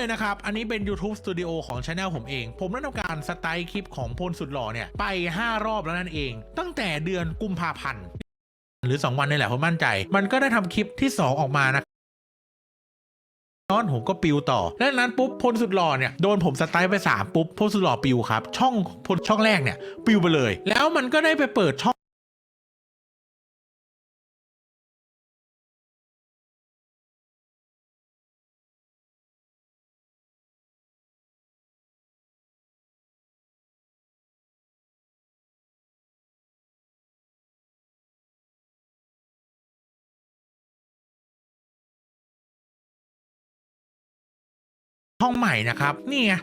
เลยนะครับ อันนี้เป็น YouTube Studio ของช anel ผมเอง ผมได้ทำการสไตล์คลิปของพลสุดหล่อเนี่ย ไป 5 รอบแล้วนั่นเอง ตั้งแต่เดือนกุมภาพันธ์ หรือ 2 วันนี่แหละผมมั่นใจ มันก็ได้ทำคลิปที่ 2 ออกมานะนอนผมก็ปิวต่อ และนั้นปุ๊บพลสุดหล่อเนี่ยโดนผมสไตล์ไป3ปุ๊บพลสุดหล่อปิวครับ ช่องพลช่องแรกเนี่ยปิวไปเลย แล้วมันก็ได้ไปเปิดช่อง ห้องใหม่นะครับนี่ไง